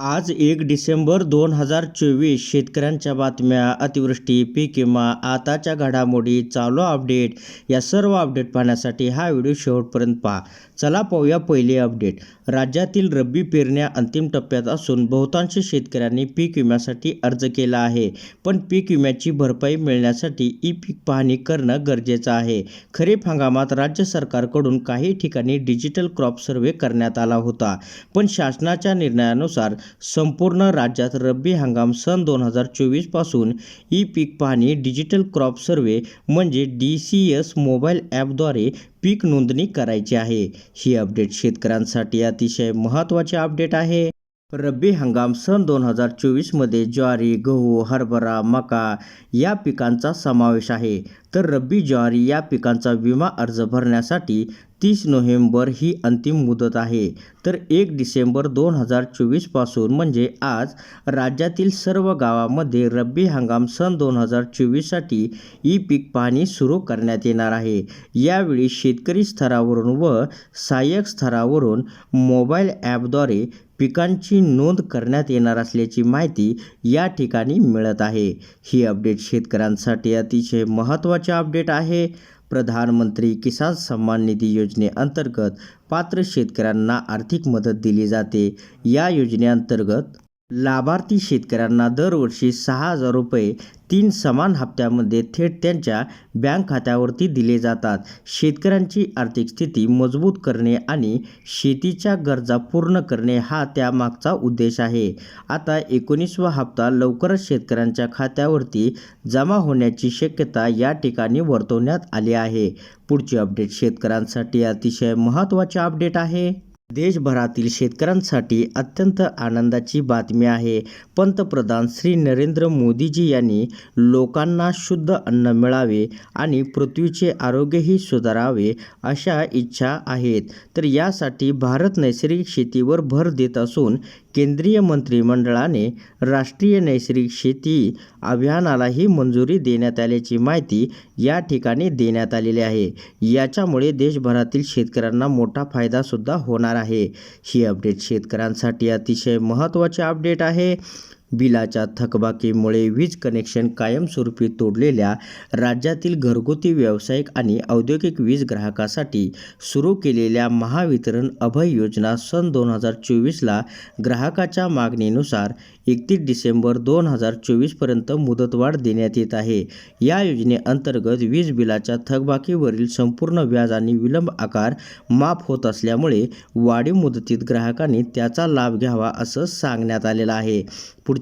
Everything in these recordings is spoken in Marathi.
आज एक डिसेंबर दोन हजार चोवीस शेतकऱ्यांच्या बातम्या अतिवृष्टी पीक विमा आताच्या घडामोडी चालू अपडेट या सर्व अपडेट पाहण्यासाठी हा व्हिडिओ शेवटपर्यंत पहा. चला पाहूया पहिले अपडेट. राज्यातील रब्बी पेरण्या अंतिम टप्प्यात असून बहुतांश शेतकऱ्यांनी पीक विम्यासाठी अर्ज केला आहे. पण पीक विम्याची भरपाई मिळण्यासाठी ई पीक पाहणी करणं गरजेचं आहे. खरीप हंगामात राज्य सरकारकडून काही ठिकाणी डिजिटल क्रॉप सर्व्हे करण्यात आला होता. पण शासनाच्या निर्णयानुसार संपूर्ण राज्यात रब्बी हंगाम सन दोन हजार चोवीसपासून ई पीक पाहणी डिजिटल क्रॉप सर्वे म्हणजे डी सी एस मोबाईल ॲपद्वारे पीक नोंदणी करायची आहे. ही अपडेट शेतकऱ्यांसाठी अतिशय महत्त्वाचे अपडेट आहे. रब्बी हंगाम सन दोन हजार चोवीसमध्ये ज्वारी गहू हरभरा मका या पिकांचा समावेश आहे. तर रब्बी ज्वारी या पिकांचा विमा अर्ज भरण्यासाठी तीस नोव्हेंबर ही अंतिम मुदत आहे. तर एक डिसेंबर दोन हजार चोवीसपासून म्हणजे आज राज्यातील सर्व गावामध्ये रब्बी हंगाम सन दोन हजार चोवीससाठी ई पीक पाहणी सुरू करण्यात येणार आहे. यावेळी शेतकरी स्तरावरून व सहाय्यक स्तरावरून मोबाईल ॲपद्वारे पिकांची नोंद करण्यात येणार असल्याची माहिती या ठिकाणी मिळत आहे. ही अपडेट शेतकऱ्यांसाठी अतिशय महत्त्वाची अपडेट आहे. प्रधानमंत्री किसान सन्मान निधी योजनेअंतर्गत पात्र शेतकऱ्यांना आर्थिक मदत दिली जाते. या योजनेअंतर्गत लाभार्थी शेतकऱ्यांना दरवर्षी सहा हजार रुपये तीन समान हप्त्यामध्ये थेट त्यांच्या बँक खात्यावरती दिले जातात. शेतकऱ्यांची आर्थिक स्थिती मजबूत करणे आणि शेतीच्या गरजा पूर्ण करणे हा त्यामागचा उद्देश आहे. आता एकोणीसवा हप्ता लवकरच शेतकऱ्यांच्या खात्यावरती जमा होण्याची शक्यता या ठिकाणी वर्तवण्यात आली आहे. पुढची अपडेट शेतकऱ्यांसाठी अतिशय महत्त्वाचे अपडेट आहे. देशभरातील शेतकऱ्यांसाठी अत्यंत आनंदाची बातमी आहे. पंतप्रधान श्री नरेंद्र मोदीजी यांनी लोकांना शुद्ध अन्न मिळावे आणि पृथ्वीचे आरोग्यही सुधारावे अशा इच्छा आहेत. तर यासाठी भारत नैसर्गिक शेतीवर भर देत असून केंद्रीय मंत्रिमंडळाने राष्ट्रीय नैसर्गिक शेती अभियानालाही मंजुरी देण्यात आल्याची माहिती या ठिकाणी देण्यात आलेली आहे. याच्यामुळे देशभरातील शेतकऱ्यांना मोठा फायदासुद्धा होणार आहे. ही अपडेट शेतकऱ्यांसाठी अतिशय महत्त्वाचे अपडेट आहे. बिलाच्या थकबाकीमुळे वीज कनेक्शन कायमस्वरूपी तोडलेल्या राज्यातील घरगुती व्यावसायिक आणि औद्योगिक वीज ग्राहकासाठी सुरू केलेल्या महावितरण अभय योजना सन दोन हजार चोवीसला ग्राहकाच्या मागणीनुसार एकतीस डिसेंबर दोन हजार चोवीसपर्यंत मुदतवाढ देण्यात येत आहे. या योजनेअंतर्गत वीज बिलाच्या थकबाकीवरील संपूर्ण व्याज आणि विलंब आकार माफ होत असल्यामुळे वाढीव मुदतीत ग्राहकांनी त्याचा लाभ घ्यावा असं सांगण्यात आलेलं आहे.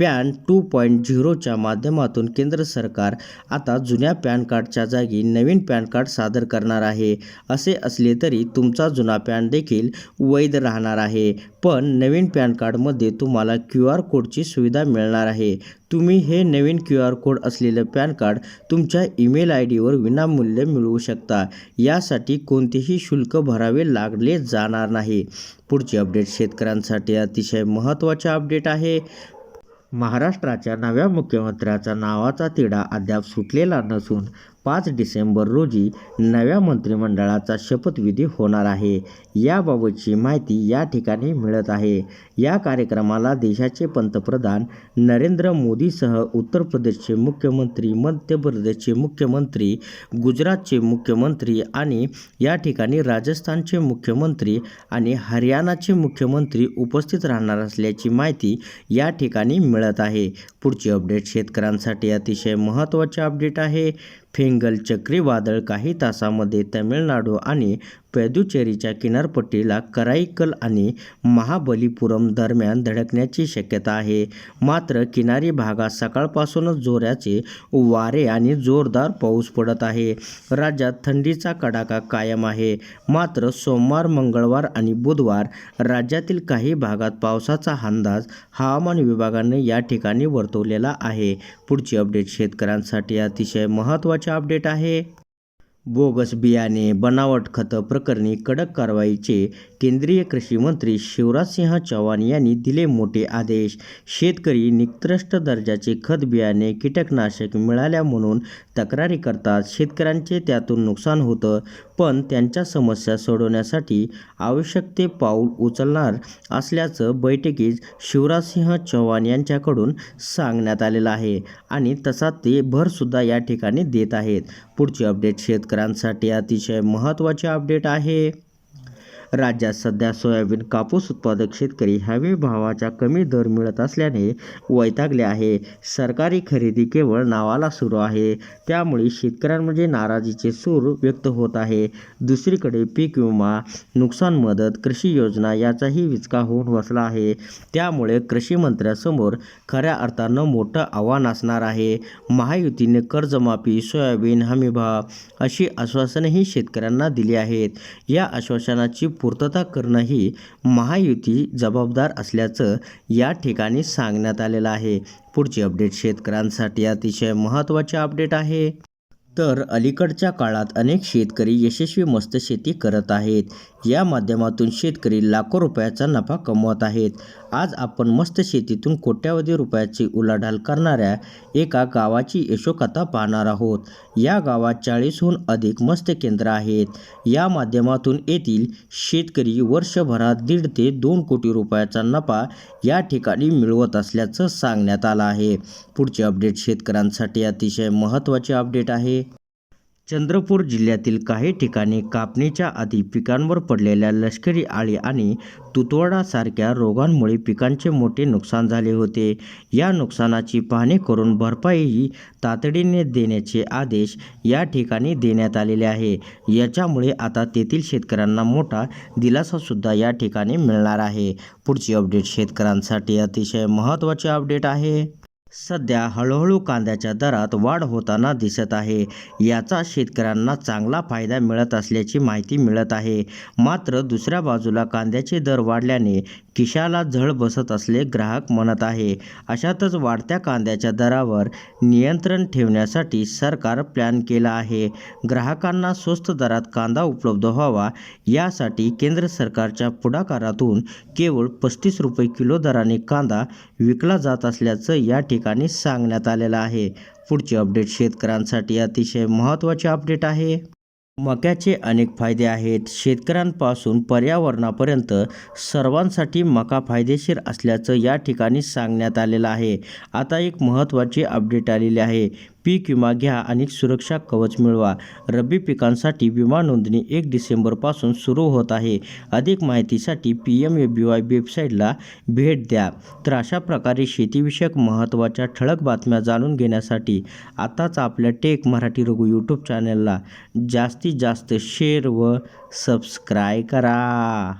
पॅन टू पॉईंट झिरोच्या माध्यमातून केंद्र सरकार आता जुन्या पॅन कार्डच्या जागी नवीन पॅन कार्ड सादर करणार आहे. असे असले तरी तुमचा जुना पॅन देखील वैध राहणार आहे. पण नवीन पॅन कार्डमध्ये तुम्हाला क्यू आर कोडची सुविधा मिळणार आहे. तुम्ही हे नवीन क्यू आर कोड असलेलं पॅन कार्ड तुमच्या ईमेल आय डीवर विनामूल्य मिळवू शकता. यासाठी कोणतेही शुल्क भरावे लागले जाणार नाही. पुढची अपडेट शेतकऱ्यांसाठी अतिशय महत्त्वाचे अपडेट आहे. महाराष्ट्राच्या नव्या मुख्यमंत्र्याचा नावाचा तिढा अद्याप सुटलेला नसून पाच डिसेंबर रोजी नव्या मंत्रिमंडळाचा शपथविधी होणार आहे. याबाबतची माहिती या ठिकाणी मिळत आहे. या कार्यक्रमाला देशाचे पंतप्रधान नरेंद्र मोदीसह उत्तर प्रदेशचे मुख्यमंत्री मध्य प्रदेशचे मुख्यमंत्री गुजरातचे मुख्यमंत्री आणि या ठिकाणी राजस्थानचे मुख्यमंत्री आणि हरियाणाचे मुख्यमंत्री उपस्थित राहणार असल्याची माहिती या ठिकाणी मिळत आहे. पुढची अपडेट शेतकऱ्यांसाठी अतिशय महत्त्वाचे अपडेट आहे. फेंगल चक्रीवादळ काही तासामध्ये तमिळनाडू आणि पॅदुचेरीच्या किनारपट्टीला कराईकल आणि महाबलीपुरम दरम्यान धडकण्याची शक्यता आहे. मात्र किनारी भागात सकाळपासूनच जोराचे वारे आणि जोरदार पाऊस पडत आहे. राज्यात थंडीचा कडाका कायम आहे. मात्र सोमवार मंगळवार आणि बुधवार राज्यातील काही भागात पावसाचा अंदाज हवामान विभागाने या ठिकाणी वर्तवलेला आहे. पुढची अपडेट शेतकऱ्यांसाठी अतिशय महत्त्वाचे अपडेट आहे. बोगस बियाणे बनावट खतं प्रकरणी कडक कारवाईचे केंद्रीय कृषी मंत्री शिवराजसिंह चौहान यांनी दिले मोठे आदेश. शेतकरी निकृष्ट दर्जाचे खत बियाणे कीटकनाशक मिळाल्या म्हणून तक्रारी करतात. शेतकऱ्यांचे त्यातून नुकसान होतं पण त्यांच्या समस्या सोडवण्यासाठी आवश्यक ते पाऊल उचलणार असल्याचं बैठकीत शिवराजसिंह चौहान यांच्याकडून सांगण्यात आलेलं आहे आणि तसा ते भरसुद्धा या ठिकाणी देत आहेत. पुढची अपडेट शेतकऱ्यांसाठी अतिशय महत्त्वाचे अपडेट आहे. राज्यात सध्या सोयाबीन कापूस उत्पादक शेतकरी हमी भावाच्या कमी दर मिळत असल्याने वैतागले आहे. सरकारी खरेदी केवळ नावाला सुरू आहे. त्यामुळे शेतकऱ्यांमध्ये नाराजीचे सूर व्यक्त होत आहे. दुसरीकडे पीक विमा नुकसान मदत कृषी योजना याचाही विचका होऊन बसला आहे. त्यामुळे कृषी मंत्र्यासमोर खऱ्या अर्थानं मोठं आव्हान असणार आहे. महायुतीने कर्जमाफी सोयाबीन हमीभाव अशी आश्वासनंही शेतकऱ्यांना दिली आहेत. या आश्वासनाची पूर्तता करणं ही महायुती जबाबदार असल्याचं या ठिकाणी सांगण्यात आलेलं आहे. पुढची अपडेट शेतकऱ्यांसाठी अतिशय महत्त्वाचे अपडेट आहे. तर अलीकडच्या काळात अनेक शेतकरी यशस्वी मस्त शेती करत आहेत. या माध्यमातून शेतकरी लाखो रुपयाचा नफा कमवत आहेत. आज आपण मस्त शेतीतून कोट्यावधी रुपयाची उलाढाल करणाऱ्या एका गावाची यशोकथा पाहणार आहोत. या गावात चाळीसहून अधिक मस्त केंद्र आहेत. या माध्यमातून येथील शेतकरी वर्षभरात दीड ते दोन कोटी रुपयाचा नफा या ठिकाणी मिळवत असल्याचं सांगण्यात आलं आहे. पुढचे अपडेट शेतकऱ्यांसाठी अतिशय महत्त्वाचे अपडेट आहे. चंद्रपूर जिल्ह्यातील काही ठिकाणी कापणीच्या आधी पिकांवर पडलेल्या लष्करी आळी आणि तुतवडासारख्या रोगांमुळे पिकांचे मोठे नुकसान झाले होते. या नुकसानाची पाहणी करून भरपाईही तातडीने देण्याचे आदेश या ठिकाणी देण्यात आलेले आहे. याच्यामुळे आता तेथील शेतकऱ्यांना मोठा दिलासासुद्धा या ठिकाणी मिळणार आहे. पुढची अपडेट शेतकऱ्यांसाठी अतिशय महत्त्वाचे अपडेट आहे. सध्या हळूहळू कांद्याच्या दरात वाढ होताना दिसत आहे. याचा शेतकऱ्यांना चांगला फायदा मिळत असल्याची माहिती मिळत आहे. मात्र दुसऱ्या बाजूला कांद्याचे दर वाढल्याने किशाला झळ बसत असले ग्राहक म्हणत आहे. अशातच वाढत्या कांद्याच्या दरावर नियंत्रण ठेवण्यासाठी सरकार प्लॅन केला आहे. ग्राहकांना स्वस्त दरात कांदा उपलब्ध व्हावा यासाठी केंद्र सरकारच्या पुढाकारातून केवळ पस्तीस रुपये किलो दराने कांदा विकला जात असल्याचं या ठिकाणी ठिकाणी सांगण्यात आलेलं आहे. पुढचे अपडेट शेतकऱ्यांसाठी अतिशय महत्त्वाचे अपडेट आहे. मक्याचे अनेक फायदे आहेत. शेतकऱ्यांपासून पर्यावरणापर्यंत सर्वांसाठी मका फायदेशीर असल्याचं या ठिकाणी सांगण्यात आलेलं आहे. आता एक महत्त्वाची अपडेट आलेली आहे. पीक विमा घ्या आणि सुरक्षा कवच मिळवा. रब्बी पिकांसाठी विमा नोंदणी एक डिसेंबरपासून सुरू होत आहे. अधिक माहितीसाठी P M A B Y वेबसाईटला भेट द्या. तर अशा प्रकारे शेतीविषयक महत्त्वाच्या ठळक बातम्या जाणून घेण्यासाठी आताच आपल्या टेक मराठी रघु यूट्यूब चॅनलला जास्तीत जास्त शेअर व सबस्क्राय करा.